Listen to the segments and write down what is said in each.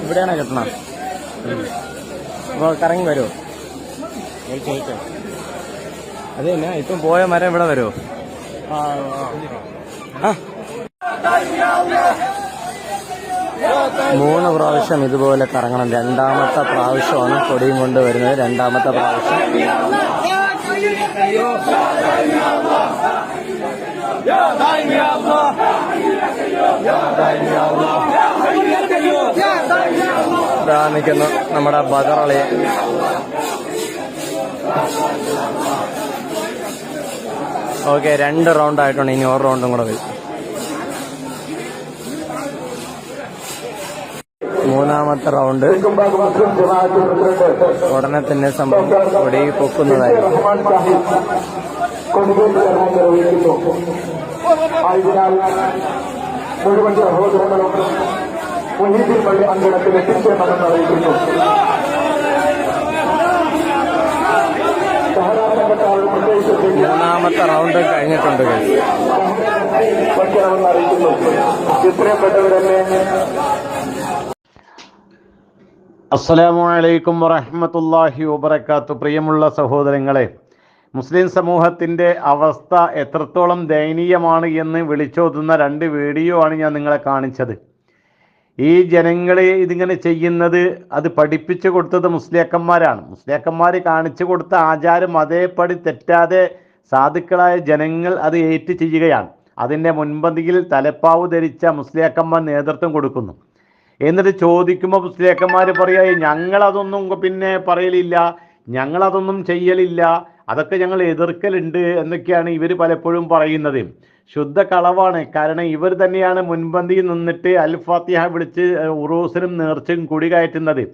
ഇവിടെയാണോ കിട്ടണം? അപ്പോൾ കറങ്ങി വരുമോ അത് തന്നെ ഇപ്പം പോയ മരം ഇവിടെ വരുമോ ആ. മൂന്ന് പ്രാവശ്യം ഇതുപോലെ കറങ്ങണം. രണ്ടാമത്തെ പ്രാവശ്യമാണ് കൊടിയും കൊണ്ട് വരുന്നത്. രണ്ടാമത്തെ പ്രാവശ്യം. നിൽക്കുന്നു നമ്മുടെ ബദറളി ഓക്കെ രണ്ട് റൗണ്ട് ആയിട്ടുണ്ട്. ഇനി ഒരു റൗണ്ടും കൂടെ വരും. മൂന്നാമത്തെ റൗണ്ട്. ഉടനെ തന്നെ സംഭവം കൊടി പൊക്കുന്നതായിരുന്നു ആയതിനാൽ മുഴുവൻ സഹോദരങ്ങളും മുഹീദ്ദീൻ പള്ളി അങ്കണത്തിൽ എത്തിച്ചേരണമെന്ന് അറിയിക്കുന്നു മൂന്നാമത്തെ റൗണ്ട് കഴിഞ്ഞിട്ടുണ്ട് അറിയിക്കുന്നു ഇത്രയും പെട്ടവരല്ലേ? അസ്സലാമു അലൈക്കും വറഹമത്തല്ലാഹി വബർക്കാത്തു പ്രിയമുള്ള സഹോദരങ്ങളെ മുസ്ലിം സമൂഹത്തിന്റെ അവസ്ഥ എത്രത്തോളം ദയനീയമാണ് എന്ന് വിളിച്ചോതുന്ന രണ്ട് വീഡിയോ ആണ് ഞാൻ നിങ്ങളെ കാണിച്ചത്. ഈ ജനങ്ങളെ ഇതിങ്ങനെ ചെയ്യുന്നത് അത് പഠിപ്പിച്ചു കൊടുത്തത് മുസ്ലിയാക്കന്മാരാണ്. മുസ്ലിയാക്കന്മാർ കാണിച്ചു കൊടുത്ത ആചാരം അതേപടി തെറ്റാതെ സാധുക്കളായ ജനങ്ങൾ അത് ഏറ്റു ചെയ്യുകയാണ്. അതിന്റെ മുൻപന്തിയിൽ തലപ്പാവ് ധരിച്ച മുസ്ലിയാക്കന്മാർ നേതൃത്വം കൊടുക്കുന്നു. എന്നിട്ട് ചോദിക്കുമ്പോൾ മുസ്ലിയാക്കന്മാർ പറയാ ഞങ്ങളതൊന്നും പിന്നെ പറയലില്ല ഞങ്ങളതൊന്നും ചെയ്യലില്ല അതൊക്കെ ഞങ്ങൾ എതിർക്കലുണ്ട് എന്നൊക്കെയാണ് ഇവർ പലപ്പോഴും പറയുന്നത്. ശുദ്ധ കളവാണ്. കാരണം ഇവർ തന്നെയാണ് മുൻപന്തിയിൽ നിന്നിട്ട് അൽ ഫാത്തിഹ വിളിച്ച് ഉറൂസിനും നേർച്ചയും കൊടി കയറ്റുന്നത്.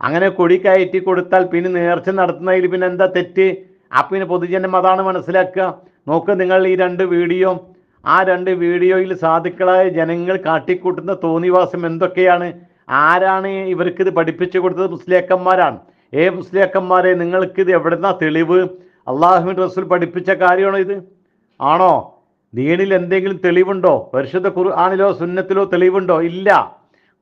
അങ്ങനെ കൊടി കയറ്റി കൊടുത്താൽ പിന്നെ നേർച്ച നടത്തുന്നതിൽ പിന്നെ എന്താ തെറ്റ്? ആ പിന്നെ പൊതുജനം അതാണ് മനസ്സിലാക്കുക. നോക്ക് നിങ്ങൾ ഈ രണ്ട് വീഡിയോ ആ രണ്ട് വീഡിയോയിൽ സാധുക്കളായ ജനങ്ങൾ കാട്ടിക്കൂട്ടുന്ന തോന്നിവാസം എന്തൊക്കെയാണ്? ആരാണ് ഇവർക്കിത് പഠിപ്പിച്ചു കൊടുത്തത്? മുസ്ലിയാക്കന്മാരാണ്. ഏ മുസ്ലിയാക്കന്മാരെ നിങ്ങൾക്കിത് എവിടുന്ന തെളിവ്? അള്ളാഹുബിൻ റസൂൽ പഠിപ്പിച്ച കാര്യമാണോ ഇത്? ആണോ? ദീനിൽ എന്തെങ്കിലും തെളിവുണ്ടോ? പരിശുദ്ധ ഖുർആാനിലോ സുന്നത്തിലോ തെളിവുണ്ടോ? ഇല്ല.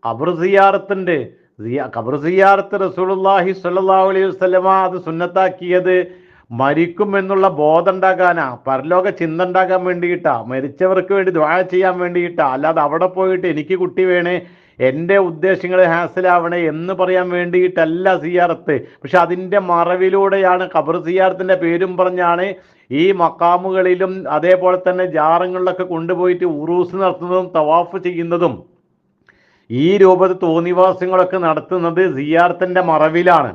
ഖബർ സിയാറത്തുണ്ട്. സിയ- ഖബർ സിയാറത്ത് റസൂലുള്ളാഹി സ്വല്ലല്ലാഹു അലൈഹി വസല്ലമ അത് സുന്നത്താക്കിയത് മരിക്കും എന്നുള്ള ബോധം ഉണ്ടാക്കാനാ പരലോക ചിന്ത ഉണ്ടാക്കാൻ വേണ്ടിയിട്ടാ മരിച്ചവർക്ക് വേണ്ടി ദ്വാഴ ചെയ്യാൻ വേണ്ടിയിട്ടാ അല്ലാതെ അവിടെ പോയിട്ട് എനിക്ക് കുട്ടി വേണേ എന്റെ ഉദ്ദേശങ്ങൾ ഹാസിലാവണേ എന്ന് പറയാൻ വേണ്ടിയിട്ടല്ല സിയാറത്ത്. പക്ഷെ അതിന്റെ മറവിലൂടെയാണ് ഖബർ സിയാറത്തിന്റെ പേരും പറഞ്ഞാണ് ഈ മക്കാമുകളിലും അതേപോലെ തന്നെ ജാറങ്ങളിലൊക്കെ കൊണ്ടുപോയിട്ട് ഉറൂസ് നടത്തുന്നതും തവാഫ് ചെയ്യുന്നതും. ഈ രൂപത്തിൽ തോന്നിവാസങ്ങളൊക്കെ നടത്തുന്നത് സിയാർത്തിന്റെ മറവിലാണ്.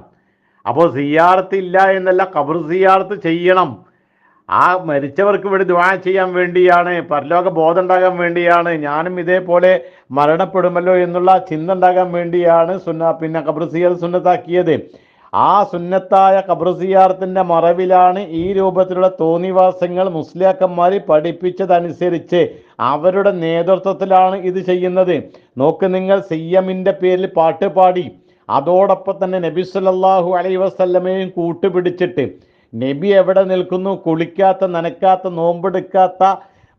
അപ്പോൾ സിയാർത്ത് ഇല്ല എന്നല്ല കബർ സിയാർത്ത് ചെയ്യണം. ആ മരിച്ചവർക്ക് വേണ്ടി ദ്വാ ചെയ്യാൻ വേണ്ടിയാണ് പരലോക ബോധം ഉണ്ടാകാൻ വേണ്ടിയാണ് ഞാനും ഇതേപോലെ മരണപ്പെടുമല്ലോ എന്നുള്ള ചിന്ത ഉണ്ടാകാൻ വേണ്ടിയാണ് സുന്ന പിന്നെ കബർ സിയാർ സുന്നത്താക്കിയത്. ആ സുന്നത്തായ കബർ സിയാർത്തിന്റെ മറവിലാണ് ഈ രൂപത്തിലുള്ള തോന്നിവാസങ്ങൾ മുസ്ലിയാക്കന്മാർ പഠിപ്പിച്ചതനുസരിച്ച് അവരുടെ നേതൃത്വത്തിലാണ് ഇത് ചെയ്യുന്നത്. നോക്ക് നിങ്ങൾ സിയമിന്റെ പേരിൽ പാട്ട് പാടി. അതോടൊപ്പം തന്നെ നബി സല്ലല്ലാഹു അലൈ വസല്ലമയും കൂട്ടുപിടിച്ചിട്ട് നബി എവിടെ നിൽക്കുന്നു? കുളിക്കാത്ത നനക്കാത്ത നോമ്പെടുക്കാത്ത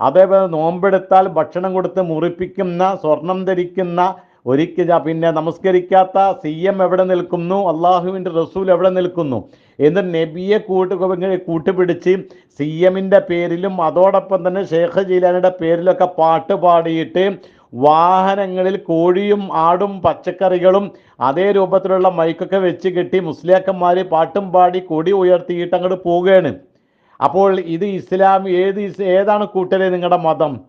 അതേപോലെ നോമ്പെടുത്താൽ ഭക്ഷണം കൊടുത്ത് മുറിപ്പിക്കുന്ന സ്വർണം ധരിക്കുന്ന ഒരിക്കൽ പിന്നെ നമസ്കരിക്കാത്ത സി എം എവിടെ നിൽക്കുന്നു? അള്ളാഹുവിന്റെ റസൂൽ എവിടെ നിൽക്കുന്നു? എന്ന് നബിയെ കൂട്ട് കൂട്ടുപിടിച്ച് സി എമ്മിന്റെ പേരിലും അതോടൊപ്പം തന്നെ ഷേഖ് ജീലാനിയുടെ പേരിലൊക്കെ പാട്ട് പാടിയിട്ട് വാഹനങ്ങളിൽ കോഴിയും ആടും പച്ചക്കറികളും അതേ രൂപത്തിലുള്ള മൈക്കൊക്കെ വെച്ച് കെട്ടി മുസ്ലിയാക്കന്മാർ പാട്ടും പാടി കൊടി ഉയർത്തിയിട്ട് അങ്ങോട്ട് പോവുകയാണ്. അപ്പോൾ ഇത് ഇസ്ലാം ഏത് ഏതാണ് കൂട്ടരെ നിങ്ങളുടെ മതം?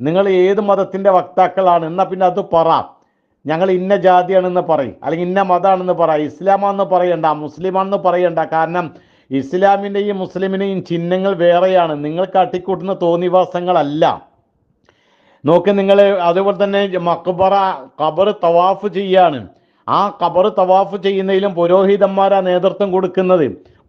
നിങ്ങൾ ഏത് മതത്തിന്റെ വക്താക്കളാണ്? എന്നാൽ പിന്നെ അത് പറ. ഞങ്ങൾ ഇന്ന ജാതിയാണെന്ന് പറയും. അല്ലെങ്കിൽ ഇന്ന മതമാണെന്ന് പറ. ഇസ്ലാമാണെന്ന് പറയണ്ട. മുസ്ലിമാണെന്ന് പറയണ്ട. കാരണം ഇസ്ലാമിന്റെയും മുസ്ലിമിനെയും ചിഹ്നങ്ങൾ വേറെയാണ്. നിങ്ങൾ കാട്ടിക്കൂട്ടുന്ന തോന്നിവാസങ്ങളല്ല. നോക്ക് നിങ്ങൾ അതുപോലെ തന്നെ മക്ബറ ഖബർ തവാഫ് ചെയ്യാണ്. ആ ഖബർ തവാഫ് ചെയ്യുന്നതിലും പുരോഹിതന്മാരാ നേതൃത്വം കൊടുക്കുന്നത്.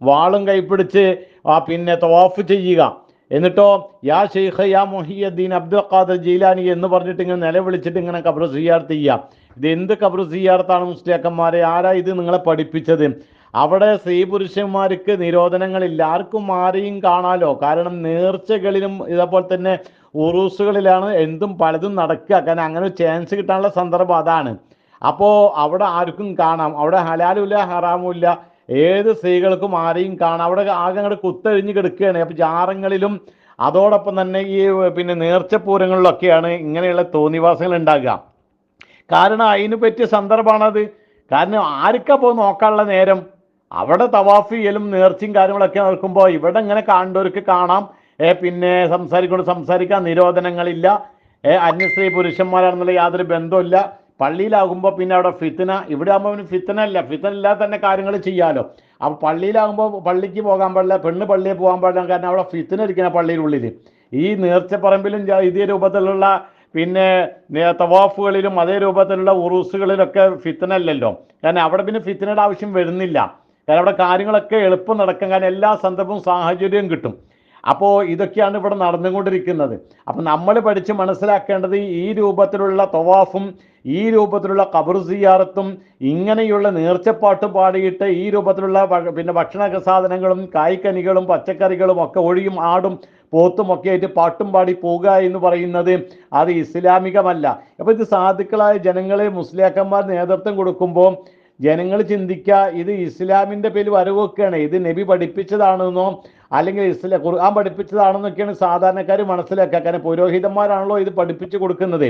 വാളും കൈപ്പിടിച്ച് ആ പിന്നെ തവാഫ് ചെയ്യുക. എന്നിട്ടോ യാ ഷെയ്ഖ് യാ മൊഹിയുദ്ദീൻ അബ്ദുൽ ഖാദർ ജീലാനി എന്ന് പറഞ്ഞിട്ട് ഇങ്ങനെ നിലവിളിച്ചിട്ട് ഇങ്ങനെ ഖബർ സിയാർത്ത് ചെയ്യുക. ഇത് എന്ത് ഖബർ സിയാർത്താണ് മുസ്ലിയാക്കന്മാരെ? ആരാ ഇത് നിങ്ങളെ പഠിപ്പിച്ചത്? അവിടെ സ്ത്രീ പുരുഷന്മാർക്ക് നിരോധനങ്ങളില്ല. ആർക്കും ആരെയും കാണാലോ. കാരണം നേർച്ചകളിലും ഇതേപോലെ തന്നെ ഉറൂസുകളിലാണ് എന്തും പലതും നടക്കുക. കാരണം അങ്ങനെ ചാൻസ് കിട്ടാനുള്ള സന്ദർഭം അതാണ്. അപ്പോൾ അവിടെ ആർക്കും കാണാം. അവിടെ ഹലാലുമില്ല ഹറാമുമില്ല. ഏത് സ്ത്രീകൾക്കും ആരെയും കാണാം. അവിടെ ആകെ അങ്ങോട്ട് കുത്തഴിഞ്ഞ് കിടക്കുകയാണ്. അപ്പോൾ ജാറങ്ങളിലും അതോടൊപ്പം തന്നെ ഈ പിന്നെ നേർച്ചപ്പൂരങ്ങളിലൊക്കെയാണ് ഇങ്ങനെയുള്ള തോന്നിവാസങ്ങൾ ഉണ്ടാകുക. കാരണം അതിന് പറ്റിയ സന്ദർഭമാണത്. കാരണം ആർക്കാ പോയി നോക്കാനുള്ള നേരം? അവിടെ തവാഫ് ചെയ്യലും നേർച്ചയും കാര്യങ്ങളൊക്കെ നടക്കുമ്പോൾ ഇവിടെ ഇങ്ങനെ കാണേണ്ടവർക്ക് കാണാം. പിന്നെ സംസാരിക്കൊണ്ട് സംസാരിക്കാൻ നിരോധനങ്ങളില്ല. അന്യസ്ത്രീ പുരുഷന്മാരാണെന്നുള്ള യാതൊരു ബന്ധമില്ല പള്ളിയിലാകുമ്പോൾ പിന്നെ അവിടെ ഫിത്തന ഇവിടെ ആകുമ്പോൾ പിന്നെ ഫിത്തന അല്ല ഫിത്തന ഇല്ലാതെ തന്നെ കാര്യങ്ങൾ ചെയ്യാലോ. അപ്പോൾ പള്ളിയിലാകുമ്പോൾ പള്ളിക്ക് പോകാൻ പാടില്ല പെണ്ണ് പള്ളിയിൽ പോകാൻ പാടില്ല കാരണം അവിടെ ഫിത്തന ഇരിക്കുന്ന പള്ളിയിലുള്ളിൽ. ഈ നേർച്ചപ്പറമ്പിലും പറമ്പിലും ഇതേ രൂപത്തിലുള്ള പിന്നെ തവാഫുകളിലും അതേ രൂപത്തിലുള്ള ഉറൂസുകളിലൊക്കെ ഫിത്തന അല്ലല്ലോ കാരണം അവിടെ പിന്നെ ഫിത്തനയുടെ ആവശ്യം വരുന്നില്ല. കാരണം അവിടെ കാര്യങ്ങളൊക്കെ എളുപ്പം നടക്കാൻ കാരണം എല്ലാ സന്ദർഭവും സാഹചര്യവും കിട്ടും. അപ്പോൾ ഇതൊക്കെയാണ് ഇവിടെ നടന്നുകൊണ്ടിരിക്കുന്നത്. അപ്പം നമ്മൾ പഠിച്ച് മനസ്സിലാക്കേണ്ടത് ഈ രൂപത്തിലുള്ള തവാഫും ഈ രൂപത്തിലുള്ള ഖബർ സിയാറത്തും ഇങ്ങനെയുള്ള നേർച്ചപ്പാട്ട് പാടിയിട്ട് ഈ രൂപത്തിലുള്ള പിന്നെ ഭക്ഷണ സാധനങ്ങളും കായ്ക്കനികളും പച്ചക്കറികളും ഒക്കെ ഒഴിയും ആടും പോത്തും ഒക്കെ ആയിട്ട് പാട്ടും പാടി പോവുക എന്ന് പറയുന്നത് അത് ഇസ്ലാമികമല്ല. അപ്പോൾ ഇത് സാധുക്കളായ ജനങ്ങളെ മുസ്ലിയാക്കന്മാർ നേതൃത്വം കൊടുക്കുമ്പോൾ ജനങ്ങൾ ചിന്തിക്കുക ഇത് ഇസ്ലാമിന്റെ പേരിൽ വരവൊക്കെയാണ്. ഇത് നബി പഠിപ്പിച്ചതാണെന്നോ അല്ലെങ്കിൽ ഇസ്ലാം ഖുർആൻ പഠിപ്പിച്ചതാണെന്നൊക്കെയാണ് സാധാരണക്കാർ മനസ്സിലാക്കുക. കാരണം പുരോഹിതന്മാരാണല്ലോ ഇത് പഠിപ്പിച്ചു കൊടുക്കുന്നത്.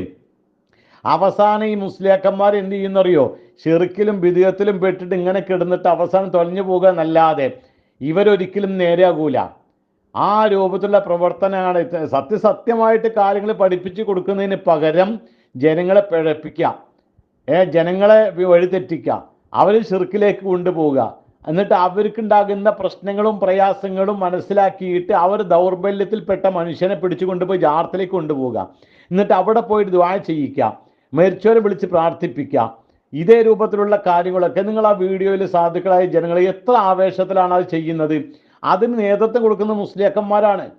അവസാനം ഈ മുസ്ലിയാക്കന്മാർ എന്ത് ചെയ്യുന്നറിയോ? ഷെറുക്കിലും ബിദിയത്തിലും പെട്ടിട്ട് ഇങ്ങനെ കിടന്നിട്ട് അവസാനം തൊലഞ്ഞു പോകുക എന്നല്ലാതെ ഇവരൊരിക്കലും നേരെയാകൂല. ആ രൂപത്തിലുള്ള പ്രവർത്തനമാണ് സത്യസത്യമായിട്ട് കാര്യങ്ങൾ പഠിപ്പിച്ചു കൊടുക്കുന്നതിന് പകരം ജനങ്ങളെ പിഴപ്പിക്കുക. ഏ ജനങ്ങളെ വഴിതെറ്റിക്കുക. അവർ ചെറുക്കിലേക്ക് കൊണ്ടുപോവുക. എന്നിട്ട് അവർക്കുണ്ടാകുന്ന പ്രശ്നങ്ങളും പ്രയാസങ്ങളും മനസ്സിലാക്കിയിട്ട് അവർ ദൗർബല്യത്തിൽപ്പെട്ട മനുഷ്യനെ പിടിച്ചു കൊണ്ടുപോയി ജാർത്തിലേക്ക് കൊണ്ടുപോവുക. എന്നിട്ട് അവിടെ പോയിട്ട് ദ്വാ ചെയ്യിക്കുക. മരിച്ചവരെ വിളിച്ച് പ്രാർത്ഥിപ്പിക്കുക. ഇതേ രൂപത്തിലുള്ള കാര്യങ്ങളൊക്കെ നിങ്ങൾ ആ വീഡിയോയിൽ സാധുക്കളായ ജനങ്ങൾ എത്ര ആവേശത്തിലാണ് അത് ചെയ്യുന്നത്. അതിന് നേതൃത്വം കൊടുക്കുന്ന മുസ്ലിയാക്കന്മാരാണ്.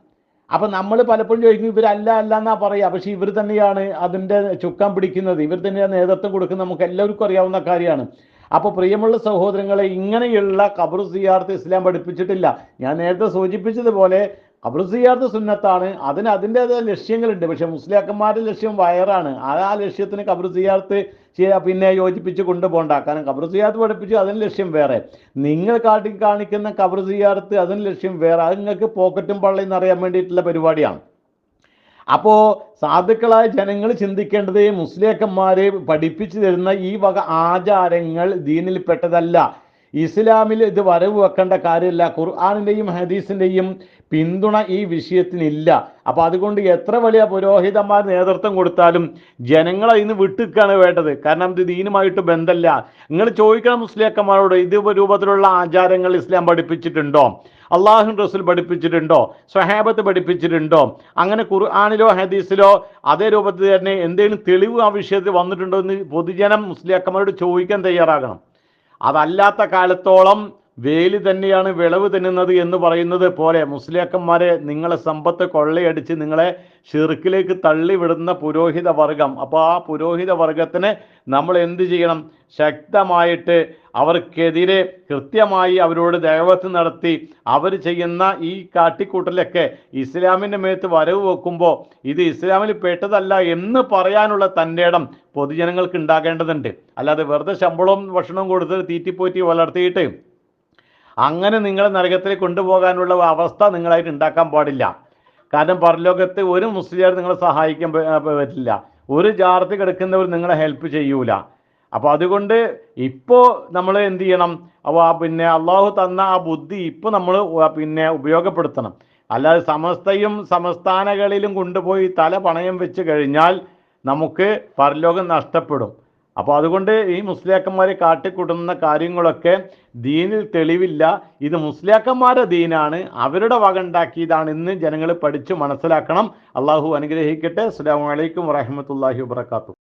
അപ്പൊ നമ്മൾ പലപ്പോഴും ചോദിക്കും ഇവരല്ല അല്ല എന്നാ പറയാ. പക്ഷെ ഇവർ തന്നെയാണ് അതിന്റെ ചുക്കാൻ പിടിക്കുന്നത്. ഇവർ തന്നെയാണ് നേതൃത്വം കൊടുക്കുന്നത്. നമുക്ക് എല്ലാവർക്കും അറിയാവുന്ന കാര്യമാണ്. അപ്പോൾ പ്രിയമുള്ള സഹോദരങ്ങളെ ഇങ്ങനെയുള്ള ഖബർ സിയാർത്ത് ഇസ്ലാം പഠിപ്പിച്ചിട്ടില്ല. ഞാൻ നേരത്തെ സൂചിപ്പിച്ചതുപോലെ ഖബർ സിയാർത്ത് സുന്നത്താണ്. അതിന് അതിന്റെതായ ലക്ഷ്യങ്ങളുണ്ട്. പക്ഷെ മുസ്ലിയാക്കന്മാരുടെ ലക്ഷ്യം വയറാണ്. ആ ലക്ഷ്യത്തിന് ഖബർ സിയാർത്ത് പിന്നെ യോജിപ്പിച്ച് കൊണ്ടുപോകണ്ട. കാരണം ഖബർ സിയാർത്ത് പഠിപ്പിച്ചു അതിന് ലക്ഷ്യം വേറെ. നിങ്ങൾ കാട്ടി കാണിക്കുന്ന ഖബർ സിയാർത്ത് അതിന് ലക്ഷ്യം വേറെ. അത് നിങ്ങൾക്ക് പോക്കറ്റും പള്ളിയും അറിയാൻ വേണ്ടിയിട്ടുള്ള പരിപാടിയാണ്. അപ്പോൾ സാധുക്കളായ ജനങ്ങൾ ചിന്തിക്കേണ്ടത് മുസ്ലിയാക്കന്മാരെ പഠിപ്പിച്ചു തരുന്ന ഈ വക ആചാരങ്ങൾ ദീനിൽപ്പെട്ടതല്ല. ഇസ്ലാമിൽ ഇത് വരവ് വെക്കേണ്ട കാര്യമില്ല. ഖുർആാനിന്റെയും ഹദീസിന്റെയും പിന്തുണ ഈ വിഷയത്തിനില്ല. അപ്പോൾ അതുകൊണ്ട് എത്ര വലിയ പുരോഹിതന്മാർ നേതൃത്വം കൊടുത്താലും ജനങ്ങളെ ഇന്ന് വിട്ടുക്കാണ് വേണ്ടത്. കാരണം ഇത് ദീനുമായിട്ട് ബന്ധമല്ല നിങ്ങൾ ചോദിക്കണം മുസ്ലിയാക്കന്മാരോട് ഇത് രൂപത്തിലുള്ള ആചാരങ്ങൾ ഇസ്ലാം പഠിപ്പിച്ചിട്ടുണ്ടോ? അള്ളാഹു റസൂൽ പഠിപ്പിച്ചിട്ടുണ്ടോ? സ്വഹാബത്ത് പഠിപ്പിച്ചിട്ടുണ്ടോ? അങ്ങനെ ഖുർആാനിലോ ഹദീസിലോ അതേ രൂപത്തിൽ തന്നെ എന്തെങ്കിലും തെളിവ് ആ വിഷയത്തിൽ വന്നിട്ടുണ്ടോ എന്ന് പൊതുജനം മുസ്ലിയാക്കന്മാരോട് ചോദിക്കാൻ തയ്യാറാകണം. അതല്ലാത്ത കാലത്തോളം വേലി തന്നെയാണ് വിളവ് തിന്നുന്നത് എന്ന് പറയുന്നത് പോലെ മുസ്ലിയാക്കന്മാരെ നിങ്ങളെ സമ്പത്ത് കൊള്ളയടിച്ച് നിങ്ങളെ ഷിർക്കിലേക്ക് തള്ളിവിടുന്ന പുരോഹിത വർഗം. അപ്പോൾ ആ പുരോഹിത വർഗത്തിന് നമ്മൾ എന്ത് ചെയ്യണം? ശക്തമായിട്ട് അവർക്കെതിരെ കൃത്യമായി അവരോട് ദേവത്ത് നടത്തി അവർ ചെയ്യുന്ന ഈ കാട്ടിക്കൂട്ടലൊക്കെ ഇസ്ലാമിന്റെ മേത്ത് വരവ് വെക്കുമ്പോൾ ഇത് ഇസ്ലാമിൽ പെട്ടതല്ല എന്ന് പറയാനുള്ള തന്റെ ഇടം പൊതുജനങ്ങൾക്ക് ഉണ്ടാകേണ്ടതുണ്ട്. അല്ലാതെ വെറുതെ ശമ്പളവും ഭക്ഷണവും കൊടുത്ത് തീറ്റിപ്പോറ്റി വളർത്തിയിട്ട് അങ്ങനെ നിങ്ങളെ നരകത്തിൽ കൊണ്ടുപോകാനുള്ള അവസ്ഥ നിങ്ങളായിട്ട് ഉണ്ടാക്കാൻ പാടില്ല. കാരണം പരലോകത്ത് ഒരു മുസ്ലിം നിങ്ങളെ സഹായിക്കാൻ പറ്റില്ല. ഒരു ജാർത്തി കിടക്കുന്നവർ നിങ്ങളെ ഹെൽപ്പ് ചെയ്യൂല. അപ്പോൾ അതുകൊണ്ട് ഇപ്പോൾ നമ്മൾ എന്ത് ചെയ്യണം? അപ്പോൾ പിന്നെ അള്ളാഹു തന്ന ആ ബുദ്ധി ഇപ്പോൾ നമ്മൾ പിന്നെ ഉപയോഗപ്പെടുത്തണം. അല്ലാതെ സമസ്തയും സംസ്ഥാനങ്ങളിലും കൊണ്ടുപോയി തല പണയം വെച്ച് കഴിഞ്ഞാൽ നമുക്ക് പരലോകം നഷ്ടപ്പെടും. അപ്പോൾ അതുകൊണ്ട് ഈ മുസ്ലിയാക്കന്മാരെ കാട്ടിക്കൂട്ടുന്ന കാര്യങ്ങളൊക്കെ ദീനിൽ തെളിവില്ല. ഇത് മുസ്ലിയാക്കന്മാരുടെ ദീനാണ്. അവരുടെ വക ഉണ്ടാക്കിയതാണ് ഇന്ന് ജനങ്ങൾ പഠിച്ചു മനസ്സിലാക്കണം. അള്ളാഹു അനുഗ്രഹിക്കട്ടെ. അസ്സാം വലൈക്കും വറഹമത്തല്ലാഹി വാത്തു